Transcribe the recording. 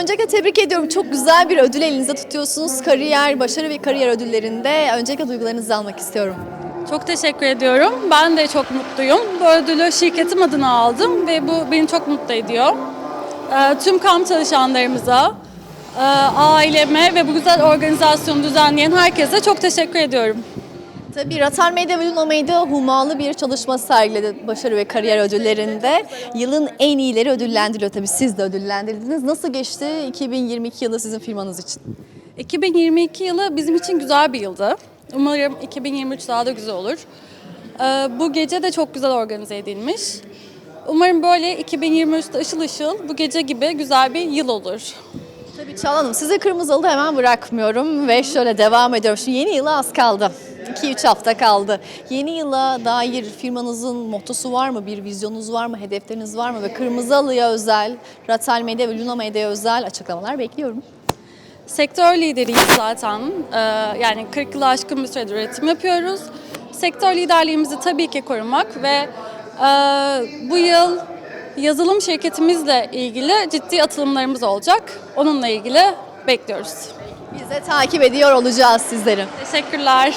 öncelikle tebrik ediyorum. Çok güzel bir ödül elinize tutuyorsunuz. Kariyer, başarı ve kariyer ödüllerinde. Öncelikle duygularınızı almak istiyorum. Çok teşekkür ediyorum. Ben de çok mutluyum. Bu ödülü şirketim adına aldım ve bu beni çok mutlu ediyor. Ee, tüm kamp çalışanlarımıza, e, aileme ve bu güzel organizasyonu düzenleyen herkese çok teşekkür ediyorum. Tabii Ratal Medya ve Luna Medya humalı bir çalışma sergiledi başarı ve kariyer ödüllerinde. Yılın en iyileri ödüllendiriliyor tabii siz de ödüllendirdiniz. Nasıl geçti 2022 yılı sizin firmanız için? 2022 yılı bizim için güzel bir yıldı. Umarım 2023 daha da güzel olur. Ee, bu gece de çok güzel organize edilmiş. Umarım böyle 2023'te ışıl ışıl bu gece gibi güzel bir yıl olur. Tabii Çağla Hanım sizi kırmızı hemen bırakmıyorum ve şöyle devam ediyorum. Şimdi yeni yıla az kaldı. 2-3 hafta kaldı. Yeni yıla dair firmanızın mottosu var mı? Bir vizyonunuz var mı? Hedefleriniz var mı? Ve Kırmızı Halı'ya özel, Ratal Medya ve Luna Medya'ya özel açıklamalar bekliyorum. Sektör lideriyiz zaten. Ee, yani 40 yılı aşkın bir süredir üretim yapıyoruz. Sektör liderliğimizi tabii ki korumak ve e, bu yıl yazılım şirketimizle ilgili ciddi atılımlarımız olacak. Onunla ilgili bekliyoruz. Biz de takip ediyor olacağız sizleri. Teşekkürler.